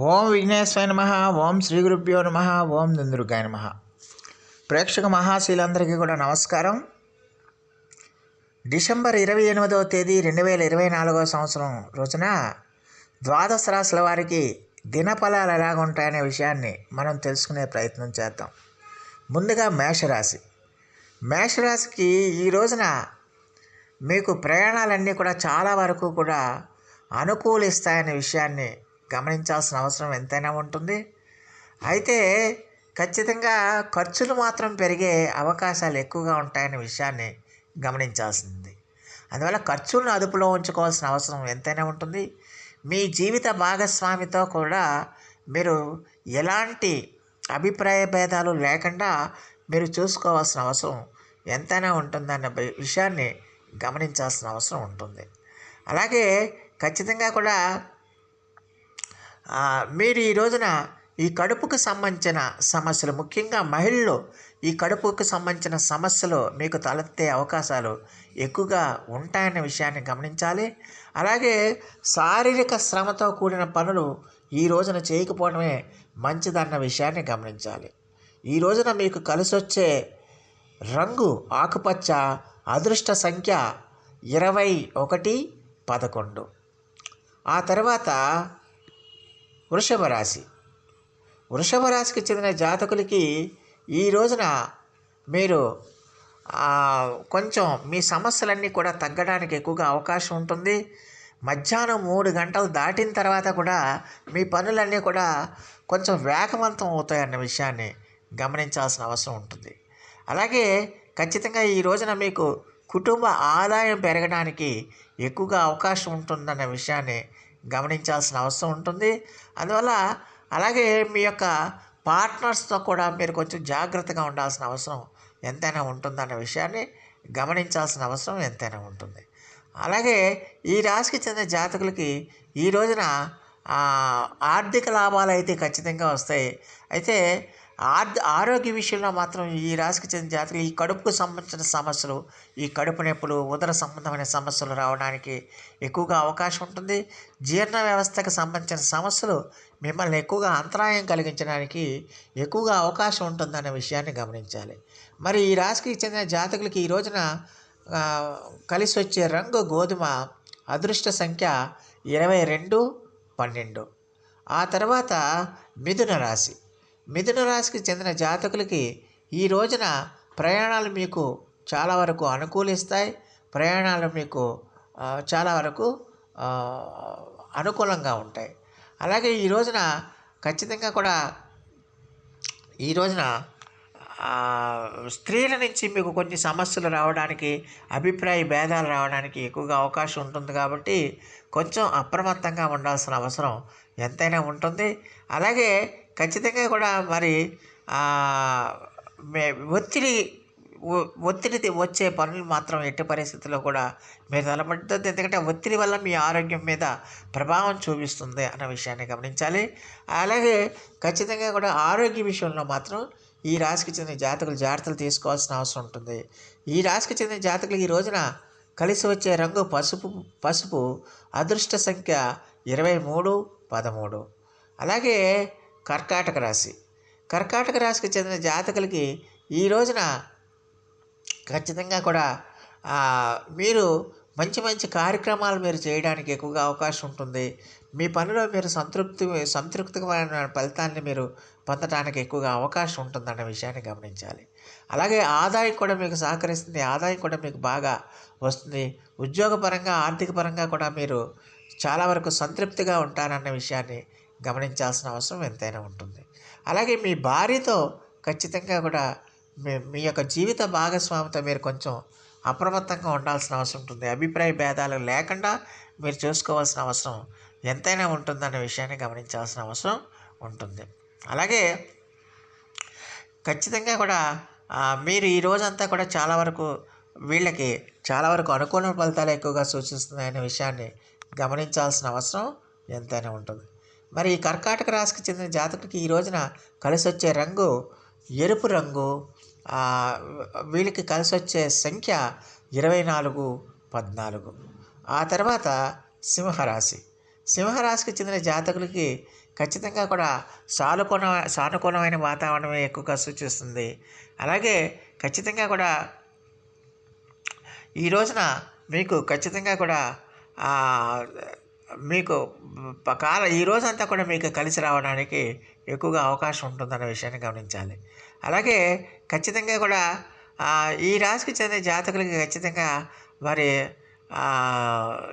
ఓం విఘ్నేశ్వర నమ ఓం శ్రీ గురుభ్యో నమ ఓం దుందుర్గాయ నమ. ప్రేక్షక మహాశీలందరికీ కూడా నమస్కారం. డిసెంబర్ ఇరవై ఎనిమిదవ తేదీ రెండు వేల ఇరవై నాలుగవ సంవత్సరం రోజున ద్వాదశ రాశుల వారికి దినఫలాలు ఎలాగుంటాయనే విషయాన్ని మనం తెలుసుకునే ప్రయత్నం చేద్దాం. ముందుగా మేషరాశి. మేషరాశికి ఈ రోజున మీకు ప్రయాణాలన్నీ కూడా చాలా వరకు కూడా అనుకూలిస్తాయనే విషయాన్ని గమనించాల్సిన అవసరం ఎంతైనా ఉంటుంది. అయితే ఖచ్చితంగా ఖర్చులు మాత్రం పెరిగే అవకాశాలు ఎక్కువగా ఉంటాయనే విషయాన్ని గమనించాల్సింది. అందువల్ల ఖర్చులను అదుపులో ఉంచుకోవాల్సిన అవసరం ఎంతైనా ఉంటుంది. మీ జీవిత భాగస్వామితో కూడా మీరు ఎలాంటి అభిప్రాయ భేదాలు లేకుండా మీరు చూసుకోవాల్సిన అవసరం ఎంతైనా ఉంటుందన్న విషయాన్ని గమనించాల్సిన అవసరం ఉంటుంది. అలాగే ఖచ్చితంగా కూడా మీరు ఈ రోజున ఈ కడుపుకు సంబంధించిన సమస్యలు ముఖ్యంగా మహిళలు ఈ కడుపుకు సంబంధించిన సమస్యలు మీకు తలెత్తే అవకాశాలు ఎక్కువగా ఉంటాయన్న విషయాన్ని గమనించాలి. అలాగే శారీరక శ్రమతో కూడిన పనులు ఈ రోజున చేయకపోవడమే మంచిదన్న విషయాన్ని గమనించాలి. ఈ రోజున మీకు కలిసి వచ్చే రంగు ఆకుపచ్చ అదృష్ట సంఖ్య ఇరవై ఒకటి పదకొండు. ఆ తర్వాత వృషభ రాశి వృషభ రాశికి చెందిన జాతకులకి ఈ రోజున మీరు కొంచెం మీ సమస్యలన్నీ కూడా తగ్గడానికి ఎక్కువగా అవకాశం ఉంటుంది. మధ్యాహ్నం మూడు గంటలు దాటిన తర్వాత కూడా మీ పనులన్నీ కూడా కొంచెం వేగవంతం అవుతాయన్న విషయాన్ని గమనించాల్సిన అవసరం ఉంటుంది. అలాగే ఖచ్చితంగా ఈ రోజున మీకు కుటుంబ ఆదాయం పెరగడానికి ఎక్కువగా అవకాశం ఉంటుందన్న విషయాన్ని గమనించాల్సిన అవసరం ఉంటుంది. అందువల్ల అలాగే మీ యొక్క పార్ట్నర్స్తో కూడా మీరు కొంచెం జాగ్రత్తగా ఉండాల్సిన అవసరం ఎంతైనా ఉంటుందన్న విషయాన్ని గమనించాల్సిన అవసరం ఎంతైనా ఉంటుంది. అలాగే ఈ రాశికి చెందిన జాతకులకి ఈ రోజున ఆర్థిక లాభాలు అయితే ఖచ్చితంగా వస్తాయి. అయితే ఆరోగ్య విషయంలో మాత్రం ఈ రాశికి చెందిన జాతకులు ఈ కడుపుకు సంబంధించిన సమస్యలు ఈ కడుపు నొప్పులు ఉదర సంబంధమైన సమస్యలు రావడానికి ఎక్కువగా అవకాశం ఉంటుంది. జీర్ణ వ్యవస్థకు సంబంధించిన సమస్యలు మిమ్మల్ని ఎక్కువగా అంతరాయం కలిగించడానికి ఎక్కువగా అవకాశం ఉంటుందనే విషయాన్ని గమనించాలి. మరి ఈ రాశికి చెందిన జాతకులకి ఈ రోజున కలిసి వచ్చే రంగు గోధుమ అదృష్ట సంఖ్య ఇరవై రెండు పన్నెండు. ఆ తర్వాత మిథున రాశి. మిథున రాశికి చెందిన జాతకులకి ఈ రోజున ప్రయాణాలు మీకు చాలా వరకు అనుకూలిస్తాయి. ప్రయాణాలు మీకు చాలా వరకు అనుకూలంగా ఉంటాయి. అలాగే ఈ రోజున ఖచ్చితంగా కూడా ఈ రోజున స్త్రీల నుంచి మీకు కొన్ని సమస్యలు రావడానికి అభిప్రాయ భేదాలు రావడానికి ఎక్కువగా అవకాశం ఉంటుంది కాబట్టి కొంచెం అప్రమత్తంగా ఉండాల్సిన అవసరం ఎంతైనా ఉంటుంది. అలాగే ఖచ్చితంగా కూడా మరి మే- ఒత్తిడి ఒత్తిడి వచ్చే పనులు మాత్రం ఎట్టి పరిస్థితుల్లో కూడా మీరు తలపడుతుంది ఎందుకంటే ఒత్తిడి వల్ల మీ ఆరోగ్యం మీద ప్రభావం చూపిస్తుంది అన్న విషయాన్ని గమనించాలి. అలాగే ఖచ్చితంగా కూడా ఆరోగ్య విషయంలో మాత్రం ఈ రాశికి చెందిన జాతకులు జాగ్రత్తలు తీసుకోవాల్సిన అవసరం ఉంటుంది. ఈ రాశికి చెందిన జాతకులు ఈ రోజున కలిసి వచ్చే రంగు పసుపు పసుపు అదృష్ట సంఖ్య ఇరవై మూడు పదమూడు. అలాగే కర్కాటక రాశి. కర్కాటక రాశికి చెందిన జాతకులకి ఈ రోజున ఖచ్చితంగా కూడా మీరు మంచి మంచి కార్యక్రమాలు మీరు చేయడానికి ఎక్కువగా అవకాశం ఉంటుంది. మీ పనిలో మీరు సంతృప్తి సంతృప్తికరమైన ఫలితాన్ని మీరు పొందడానికి ఎక్కువగా అవకాశం ఉంటుందన్న విషయాన్ని గమనించాలి. అలాగే ఆదాయం కూడా మీకు సహకరిస్తుంది. ఆదాయం కూడా మీకు బాగా వస్తుంది. ఉద్యోగపరంగా ఆర్థిక పరంగా కూడా మీరు చాలా వరకు సంతృప్తిగా ఉంటారన్న విషయాన్ని గమనించాల్సిన అవసరం ఎంతైనా ఉంటుంది. అలాగే మీ భార్యతో ఖచ్చితంగా కూడా మీ మీ యొక్క జీవిత భాగస్వామితో మీరు కొంచెం అప్రమత్తంగా ఉండాల్సిన అవసరం ఉంటుంది. అభిప్రాయ భేదాలు లేకుండా మీరు చూసుకోవాల్సిన అవసరం ఎంతైనా ఉంటుందన్న విషయాన్ని గమనించాల్సిన అవసరం ఉంటుంది. అలాగే ఖచ్చితంగా కూడా మీరు ఈ రోజంతా కూడా చాలా వరకు వీళ్ళకి చాలా వరకు అనుకూల ఫలితాలు ఎక్కువగా సూచిస్తున్నాయనే విషయాన్ని గమనించాల్సిన అవసరం ఎంతైనా ఉంటుంది. మరి ఈ కర్కాటక రాశికి చెందిన జాతకుడికి ఈ రోజున కలిసి వచ్చే రంగు ఎరుపు రంగు వీళ్ళకి కలిసి వచ్చే సంఖ్య ఇరవై నాలుగు పద్నాలుగు. ఆ తర్వాత సింహరాశి. సింహరాశికి చెందిన జాతకులకి ఖచ్చితంగా కూడా సానుకూల సానుకూలమైన వాతావరణమే ఎక్కువగా సూచిస్తుంది. అలాగే ఖచ్చితంగా కూడా ఈ రోజున మీకు ఖచ్చితంగా కూడా మీకు కాల ఈ రోజంతా కూడా మీకు కలిసి రావడానికి ఎక్కువగా అవకాశం ఉంటుందన్న విషయాన్ని గమనించాలి. అలాగే ఖచ్చితంగా కూడా ఈ రాశికి చెందిన జాతకులకి ఖచ్చితంగా మరి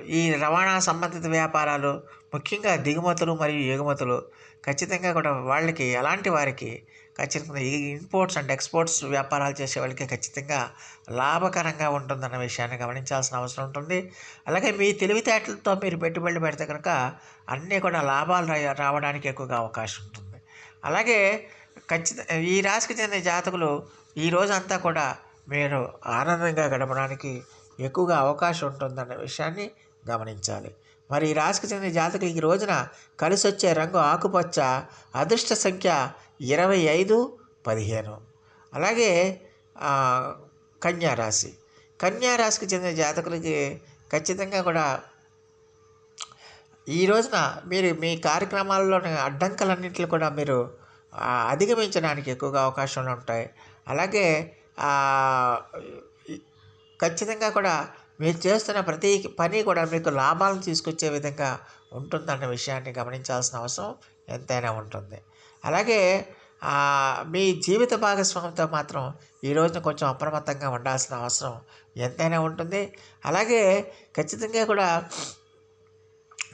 ఈ రవాణా సంబంధిత వ్యాపారాలు ముఖ్యంగా దిగుమతులు మరియు ఎగుమతులు ఖచ్చితంగా కూడా వాళ్ళకి అలాంటి వారికి ఖచ్చితంగా ఈ ఇంపోర్ట్స్ అండ్ ఎక్స్పోర్ట్స్ వ్యాపారాలు చేసే వాళ్ళకి ఖచ్చితంగా లాభకరంగా ఉంటుందన్న విషయాన్ని గమనించాల్సిన అవసరం ఉంటుంది. అలాగే మీ తెలివితేటలతో మీరు పెట్టుబడులు పెడితే కనుక అన్నీ కూడా లాభాలు రావడానికి ఎక్కువగా అవకాశం ఉంటుంది. అలాగే ఖచ్చితంగా ఈ రాశికి చెందిన జాతకులు ఈ రోజంతా కూడా మీరు ఆనందంగా గడపడానికి ఎక్కువగా అవకాశం ఉంటుందన్న విషయాన్ని గమనించాలి. మరి ఈ రాశికి చెందిన జాతకులు ఈ రోజున కలిసి వచ్చే రంగు ఆకుపచ్చ అదృష్ట సంఖ్య ఇరవై ఐదు పదిహేను. అలాగే కన్యారాశి. కన్యారాశికి చెందిన జాతకులకి ఖచ్చితంగా కూడా ఈ రోజున మీరు మీ కార్యక్రమాల్లోని అడ్డంకులన్నింటిని కూడా మీరు అధిగమించడానికి ఎక్కువగా అవకాశాలు ఉంటాయి. అలాగే ఖచ్చితంగా కూడా మీరు చేస్తున్న ప్రతి పని కూడా మీకు లాభాలను తీసుకొచ్చే విధంగా ఉంటుందన్న విషయాన్ని గమనించాల్సిన అవసరం ఎంతైనా ఉంటుంది. అలాగే మీ జీవిత భాగస్వామితో మాత్రం ఈ రోజున కొంచెం అప్రమత్తంగా ఉండాల్సిన అవసరం ఎంతైనా ఉంటుంది. అలాగే ఖచ్చితంగా కూడా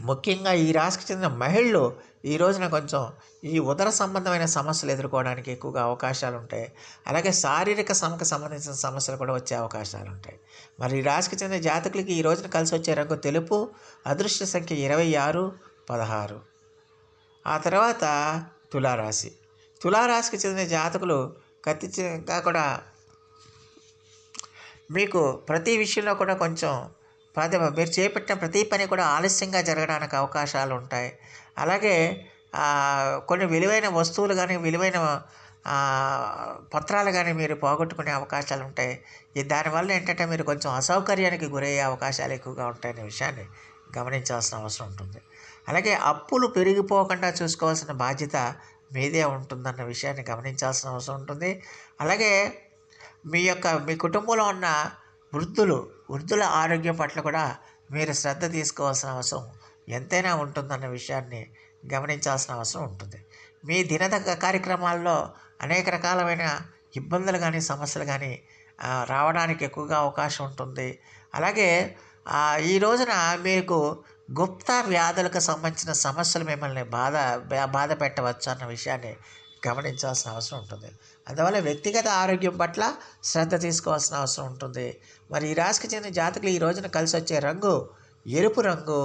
ముఖ్యంగా ఈ రాశికి చెందిన మహిళలు ఈ రోజున కొంచెం ఈ ఉదర సంబంధమైన సమస్యలు ఎదుర్కోవడానికి ఎక్కువగా అవకాశాలు ఉంటాయి. అలాగే శారీరక సమకు సంబంధించిన సమస్యలు కూడా వచ్చే అవకాశాలు ఉంటాయి. మరి ఈ రాశికి చెందిన జాతకులకి ఈ రోజున కలిసి వచ్చే రంగు తెలుపు అదృష్ట సంఖ్య ఇరవై ఆరు పదహారు. ఆ తర్వాత తులారాశి. తులారాశికి చెందిన జాతకులు ఖచ్చితంగా కూడా మీకు ప్రతి విషయంలో కూడా కొంచెం ప్రతి మీరు చేపట్టిన ప్రతి పని కూడా ఆలస్యంగా జరగడానికి అవకాశాలు ఉంటాయి. అలాగే కొన్ని విలువైన వస్తువులు కానీ విలువైన పత్రాలు కానీ మీరు పోగొట్టుకునే అవకాశాలు ఉంటాయి. దానివల్ల ఏంటంటే మీరు కొంచెం అసౌకర్యానికి గురయ్యే అవకాశాలు ఎక్కువగా ఉంటాయనే విషయాన్ని గమనించాల్సిన అవసరం ఉంటుంది. అలాగే అప్పులు పెరిగిపోకుండా చూసుకోవాల్సిన బాధ్యత మీదే ఉంటుందన్న విషయాన్ని గమనించాల్సిన అవసరం ఉంటుంది. అలాగే మీ యొక్క మీ కుటుంబంలో ఉన్న వృద్ధులు వృద్ధుల ఆరోగ్యం పట్ల కూడా మీరు శ్రద్ధ తీసుకోవాల్సిన అవసరం ఎంతైనా ఉంటుందన్న విషయాన్ని గమనించాల్సిన అవసరం ఉంటుంది. మీ దినద కార్యక్రమాల్లో అనేక రకాలమైన ఇబ్బందులు కానీ సమస్యలు కానీ రావడానికి ఎక్కువగా అవకాశం ఉంటుంది. అలాగే ఈ రోజున మీకు గుప్త వ్యాధులకు సంబంధించిన సమస్యలు మిమ్మల్ని బాధ బాధ పెట్టవచ్చు అన్న విషయాన్ని గమనించాల్సిన అవసరం ఉంటుంది. అందువల్ల వ్యక్తిగత ఆరోగ్యం పట్ల శ్రద్ధ తీసుకోవాల్సిన అవసరం ఉంటుంది. మరి ఈ రాశికి చెందిన జాతకులు ఈ రోజున కలిసి వచ్చే రంగు ఎరుపు రంగు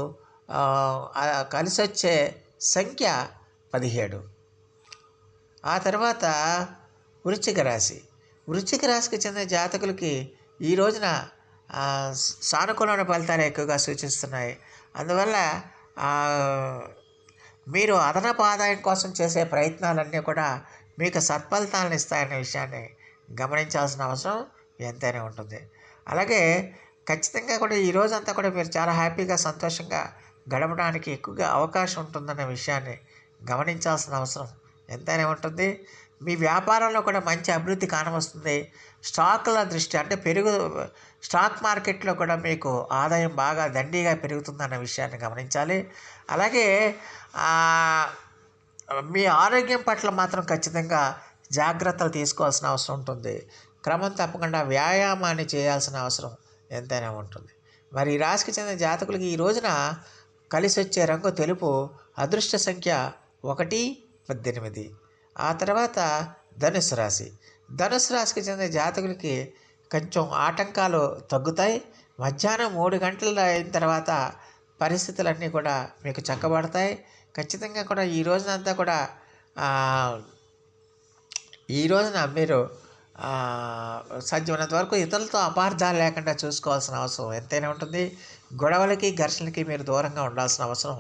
కలిసి వచ్చే సంఖ్య పదిహేడు. ఆ తర్వాత వృశ్చిక రాశి. వృశ్చిక రాశికి చెందిన జాతకులకి ఈ రోజున సానుకూలమైన ఫలితాలు ఎక్కువగా సూచిస్తున్నాయి. అందువల్ల మీరు అదనపు ఆదాయం కోసం చేసే ప్రయత్నాలన్నీ కూడా మీకు సత్ఫలితాలను ఇస్తాయనే విషయాన్ని గమనించాల్సిన అవసరం ఎంతైనా ఉంటుంది. అలాగే ఖచ్చితంగా కూడా ఈ రోజంతా కూడా మీరు చాలా హ్యాపీగా సంతోషంగా గడపడానికి ఎక్కువగా అవకాశం ఉంటుందన్న విషయాన్ని గమనించాల్సిన అవసరం ఎంతైనా ఉంటుంది. మీ వ్యాపారంలో కూడా మంచి అభివృద్ధి కానవస్తుంది. స్టాకుల దృష్టి అంటే పెరుగు స్టాక్ మార్కెట్లో కూడా మీకు ఆదాయం బాగా దండిగా పెరుగుతుందన్న విషయాన్ని గమనించాలి. అలాగే మీ ఆరోగ్యం పట్ల మాత్రం ఖచ్చితంగా జాగ్రత్తలు తీసుకోవాల్సిన అవసరం ఉంటుంది. క్రమం తప్పకుండా వ్యాయామాన్ని చేయాల్సిన అవసరం ఎంతైనా ఉంటుంది. మరి ఈ రాశికి చెందిన జాతకులకి ఈ రోజున కలిసి వచ్చే రంగు తెలుపు అదృష్ట సంఖ్య ఒకటి పద్దెనిమిది. ఆ తర్వాత ధనుసు రాశి. ధనుసు రాశికి చెందిన జాతకులకి కొంచెం ఆటంకాలు తగ్గుతాయి. మధ్యాహ్నం మూడు గంటల అయిన తర్వాత పరిస్థితులన్నీ కూడా మీకు చక్కబడతాయి. ఖచ్చితంగా కూడా ఈ రోజునంతా కూడా ఈ రోజున మీరు సాధ్యమైనంత వరకు ఇతరులతో అపార్థాలు లేకుండా చూసుకోవాల్సిన అవసరం ఎంతైనా ఉంటుంది. గొడవలకి ఘర్షణలకి మీరు దూరంగా ఉండాల్సిన అవసరం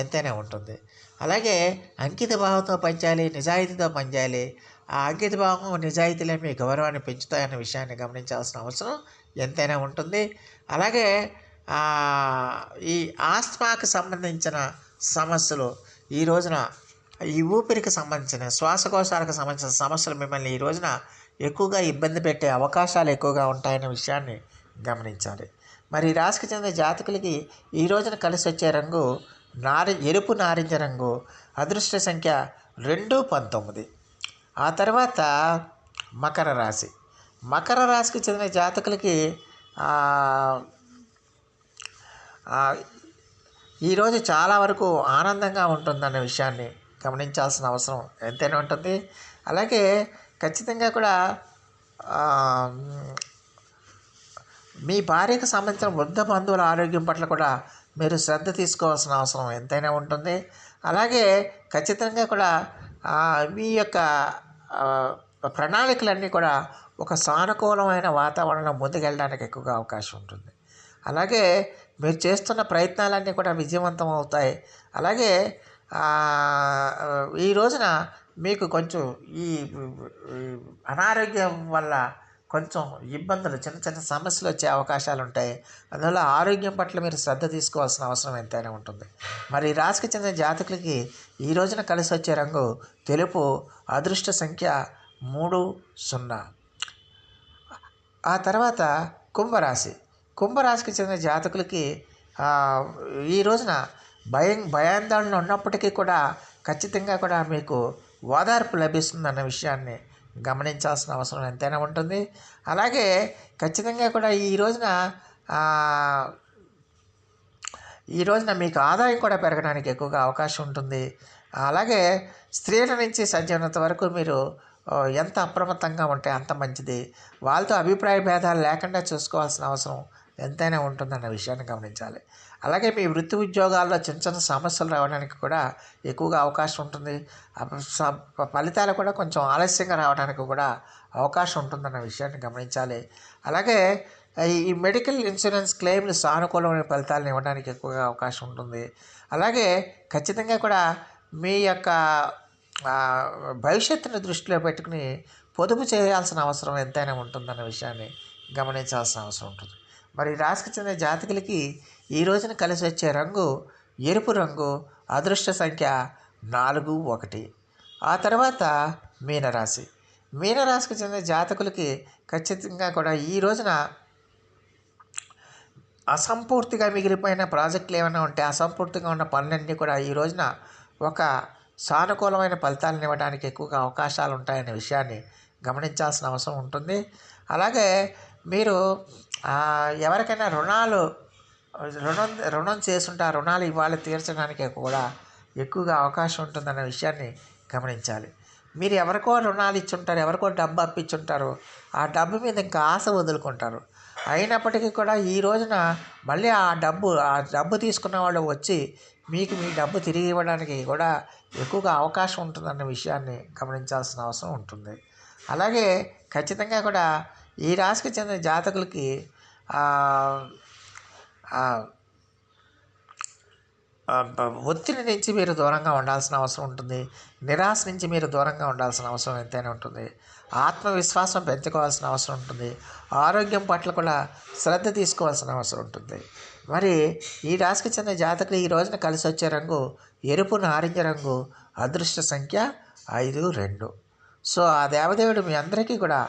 ఎంతైనా ఉంటుంది. అలాగే అంకిత భావంతో పనిచేయాలి నిజాయితీతో పనిచేయాలి ఆ అంకిత భావం నిజాయితీలే మీ గౌరవాన్ని పెంచుతాయన్న విషయాన్ని గమనించాల్సిన అవసరం ఎంతైనా ఉంటుంది. అలాగే ఈ ఆస్మాకు సంబంధించిన సమస్యలు ఈ రోజున ఈ ఊపిరికి సంబంధించిన శ్వాసకోశాలకు సంబంధించిన సమస్యలు మిమ్మల్ని ఈ రోజున ఎక్కువగా ఇబ్బంది పెట్టే అవకాశాలు ఎక్కువగా ఉంటాయనే విషయాన్ని గమనించాలి. మరి రాశికి చెందిన జాతకులకి ఈ రోజున కలిసి వచ్చే రంగు నారి ఎరుపు నారింజ రంగు అదృష్ట సంఖ్య రెండు పంతొమ్మిది. ఆ తర్వాత మకర రాశి. మకర రాశికి చెందిన జాతకులకి ఈరోజు చాలా వరకు ఆనందంగా ఉంటుందన్న విషయాన్ని గమనించాల్సిన అవసరం ఎంతైనా ఉంటుంది. అలాగే ఖచ్చితంగా కూడా మీ భార్యకు సంబంధించిన వృద్ధ బంధువుల ఆరోగ్యం పట్ల కూడా మీరు శ్రద్ధ తీసుకోవాల్సిన అవసరం ఎంతైనా ఉంటుంది. అలాగే ఖచ్చితంగా కూడా మీ యొక్క ప్రణాళికలన్నీ కూడా ఒక సానుకూలమైన వాతావరణం ముందుకెళ్ళడానికి ఎక్కువగా అవకాశం ఉంటుంది. అలాగే మీరు చేస్తున్న ప్రయత్నాలన్నీ కూడా విజయవంతం అవుతాయి. అలాగే ఈ రోజున మీకు కొంచెం ఈ అనారోగ్యం వల్ల కొంచెం ఇబ్బందులు చిన్న చిన్న సమస్యలు వచ్చే అవకాశాలు ఉంటాయి అందువల్ల ఆరోగ్యం పట్ల మీరు శ్రద్ధ తీసుకోవాల్సిన అవసరం ఎంతైనా ఉంటుంది. మరి ఈ రాశికి చెందిన జాతకులకి ఈ రోజున కలిసి వచ్చే రంగు తెలుపు అదృష్ట సంఖ్య మూడు సున్నా. ఆ తర్వాత కుంభరాశి. కుంభరాశికి చెందిన జాతకులకి ఈ రోజున భయం భయాందోళన ఉన్నప్పటికీ కూడా ఖచ్చితంగా కూడా మీకు ఓదార్పు లభిస్తుందన్న విషయాన్ని గమనించాల్సిన అవసరం ఎంతైనా ఉంటుంది. అలాగే ఖచ్చితంగా కూడా ఈ రోజున ఈ రోజున మీకు ఆదాయం కూడా పెరగడానికి ఎక్కువగా అవకాశం ఉంటుంది. అలాగే స్త్రీల నుంచి సజ్జనంత వరకు మీరు ఎంత అప్రమత్తంగా ఉంటే అంత మంచిది. వాళ్ళతో అభిప్రాయ భేదాలు లేకుండా చూసుకోవాల్సిన అవసరం ఎంతైనా ఉంటుందన్న విషయాన్ని గమనించాలి. అలాగే మీ వృత్తి ఉద్యోగాల్లో చిన్న చిన్న సమస్యలు రావడానికి కూడా ఎక్కువగా అవకాశం ఉంటుంది. ఫలితాలు కూడా కొంచెం ఆలస్యంగా రావడానికి కూడా అవకాశం ఉంటుందన్న విషయాన్ని గమనించాలి. అలాగే ఈ మెడికల్ ఇన్సూరెన్స్ క్లెయిమ్లు సానుకూలమైన ఫలితాలను ఇవ్వడానికి ఎక్కువగా అవకాశం ఉంటుంది. అలాగే ఖచ్చితంగా కూడా మీ యొక్క భవిష్యత్తును దృష్టిలో పెట్టుకుని పొదుపు చేయాల్సిన అవసరం ఎంతైనా ఉంటుందన్న విషయాన్ని గమనించాల్సిన అవసరం ఉంటుంది. మరి రాసుకునే రాశికి చెందిన జాతకులకి ఈ రోజున కలిసి వచ్చే రంగు ఎరుపు రంగు అదృష్ట సంఖ్య నాలుగు ఒకటి. ఆ తర్వాత మీనరాశి. మీనరాశికి చెందిన జాతకులకి ఖచ్చితంగా కూడా ఈ రోజున అసంపూర్తిగా మిగిలిపోయిన ప్రాజెక్టులు ఏమైనా ఉంటే అసంపూర్తిగా ఉన్న పనులన్నీ కూడా ఈ రోజున ఒక సానుకూలమైన ఫలితాలను ఇవ్వడానికి ఎక్కువగా అవకాశాలు ఉంటాయనే విషయాన్ని గమనించాల్సిన అవసరం ఉంటుంది. అలాగే మీరు ఎవరికైనా రుణాలు రుణం రుణం చేసుంటే ఆ రుణాలు ఇవాళ తీర్చడానికి కూడా ఎక్కువగా అవకాశం ఉంటుందన్న విషయాన్ని గమనించాలి. మీరు ఎవరికో రుణాలు ఇచ్చుంటారు ఎవరికో డబ్బు అప్పించుంటారు ఆ డబ్బు మీద ఇంకా ఆశ వదులుకుంటారు. అయినప్పటికీ కూడా ఈ రోజున మళ్ళీ ఆ డబ్బు ఆ డబ్బు తీసుకున్న వాళ్ళు వచ్చి మీకు మీ డబ్బు తిరిగి ఇవ్వడానికి కూడా ఎక్కువగా అవకాశం ఉంటుందన్న విషయాన్ని గమనించాల్సిన అవసరం ఉంటుంది. అలాగే ఖచ్చితంగా కూడా ఈ రాశికి చెందిన జాతకులకి ఒత్తిడి నుంచి మీరు దూరంగా ఉండాల్సిన అవసరం ఉంటుంది. నిరాశ నుంచి మీరు దూరంగా ఉండాల్సిన అవసరం ఎంతైనా ఉంటుంది. ఆత్మవిశ్వాసం పెంచుకోవాల్సిన అవసరం ఉంటుంది. ఆరోగ్యం పట్ల కూడా శ్రద్ధ తీసుకోవాల్సిన అవసరం ఉంటుంది. మరి ఈ రాశికి చెందిన జాతకులు ఈ రోజున కలిసి వచ్చే రంగు ఎరుపు నారింజ రంగు అదృష్ట సంఖ్య ఐదు రెండు. సో ఆ దేవదేవుడు మీ అందరికీ కూడా